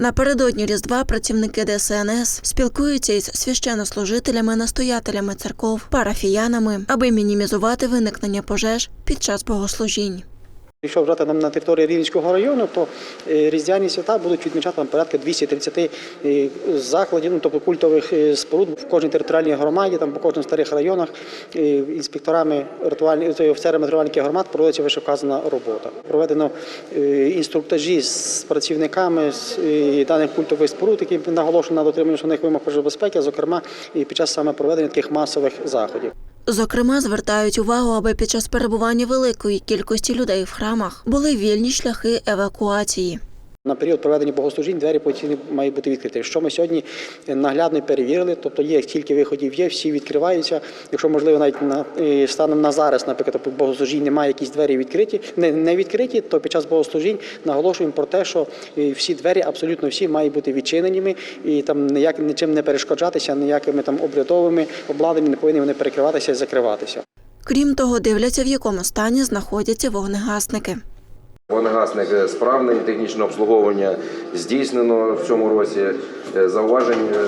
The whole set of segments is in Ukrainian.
Напередодні Різдва працівники ДСНС спілкуються із священнослужителями, настоятелями церков, парафіянами, аби мінімізувати виникнення пожеж під час богослужінь. Якщо брати нам на території Рівненського району, то е, різдвяні свята будуть відмічати там порядка 230 е, закладів, ну тобто культових е, споруд в кожній територіальній громаді, там по кожних старих районах інспекторами офіцерами рятувальників громад проводиться вишевказана робота. Проведено інструктажі з працівниками з даних культових споруд, які наголошені на дотриманні основних вимог пожежобезпеки, зокрема і під час саме проведення таких масових заходів. Зокрема, звертають увагу, аби під час перебування великої кількості людей в храмах були вільні шляхи евакуації. На період проведення богослужінь двері постійно мають бути відкриті. Що ми сьогодні наглядно перевірили, тобто є стільки виходів, є, всі відкриваються. Якщо можливо, навіть на е, станом на зараз, наприклад, по богослужінь немає якісь двері відкриті, не, не відкриті, то під час богослужінь наголошуємо про те, що е, всі двері, абсолютно всі, мають бути відчиненими і там ніяк нічим не перешкоджатися, ніякими там обрядовими обладами не повинні вони перекриватися і закриватися. Крім того, дивляться, в якому стані знаходяться вогнегасники. Вогнегасник справний, технічне обслуговування здійснено в цьому році. Е, Зауважень е,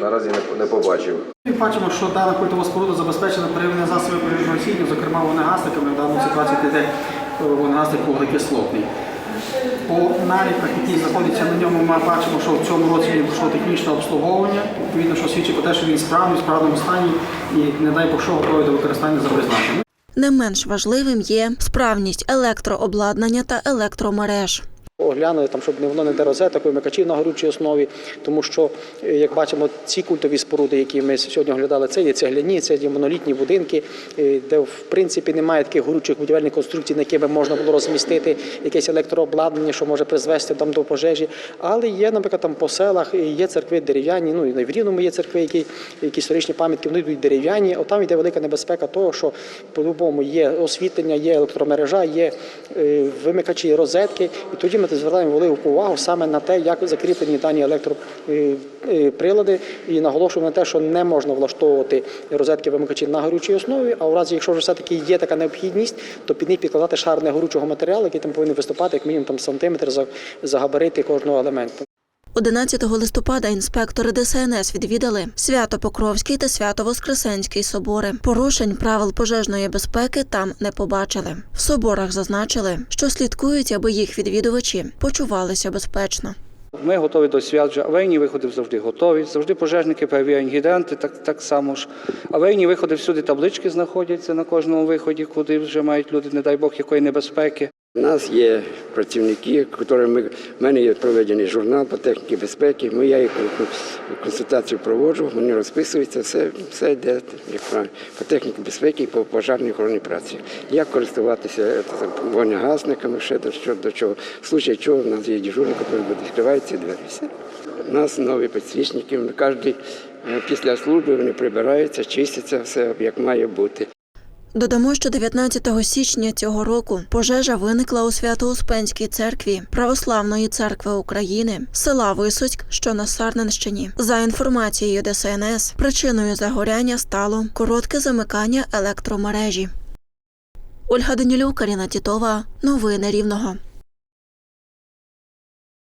наразі не- побачив. Ми бачимо, що дана культова споруда забезпечена первинними засоби пожежного освітлення, зокрема вогнегасниками. В даному ситуації йде вогнегасник вуглекислотний. По наліпках, які знаходяться на ньому, ми бачимо, що в цьому році пройшло технічне обслуговування, відповідно, що свідчить про те, що він справний, в справному стані і, не дай Бог, що готовий до використання за призначенням. Не менш важливим є справність електрообладнання та електромереж. Оглянули там, щоб воно не де розеток, вимикачів на горючій основі, тому що, е, як бачимо, ці культові споруди, які ми сьогодні оглядали, це є цегляні, це є монолітні будинки, е, де в принципі немає таких горючих будівельних конструкцій, на якими можна було розмістити якесь електрообладнання, що може призвести там до пожежі. Але є, наприклад, там по селах е, є церкви дерев'яні. Ну і в Рівному є церкви, які, які історичні пам'ятки вони йдуть дерев'яні. От там йде велика небезпека того, що по-любому є освітлення, є електромережа, є вимикачі розетки, і тоді ми звертаємо велику увагу саме на те, як закріплені дані електроприлади, і наголошуємо на те, що не можна влаштовувати розетки вимикачі на горючій основі. А в разі, якщо вже все-таки є така необхідність, то під них підкладати шар негорючого матеріалу, який там повинен виступати як мінімум там сантиметр за, за габарити кожного елементу. 11 листопада інспектори ДСНС відвідали Свято-Покровський та Свято-Воскресенський собори. Порушень правил пожежної безпеки там не побачили. В соборах зазначили, що слідкують, аби їх відвідувачі почувалися безпечно. Ми готові до свят вже аварійні виходи завжди готові. Завжди пожежники перевіряють гідранти, так, так само ж. Аварійні виходи всюди таблички знаходяться на кожному виході, куди вже мають люди, не дай Бог, якої небезпеки. У нас є працівники, ми, в мене є проведений журнал по техніці безпеки. Ми я їх консультацію проводжу, вони розписуються, все, все йде як по техніці безпеки і по пожежній охороні праці. Як користуватися е, вогнегасниками, ще до, що, до чого. В случаї чого в нас є дежурник, який відкриває ці двері. Все. У нас нові підсвічники, кожен після служби вони прибираються, чистяться, все як має бути. Додамо, що 19 січня цього року пожежа виникла у Свято-Успенській церкві Православної церкви України, села Висоцьк, що на Сарненщині. За інформацією ДСНС, причиною загоряння стало коротке замикання електромережі. Ольга Данілюк, Каріна Тітова. Новини Рівного.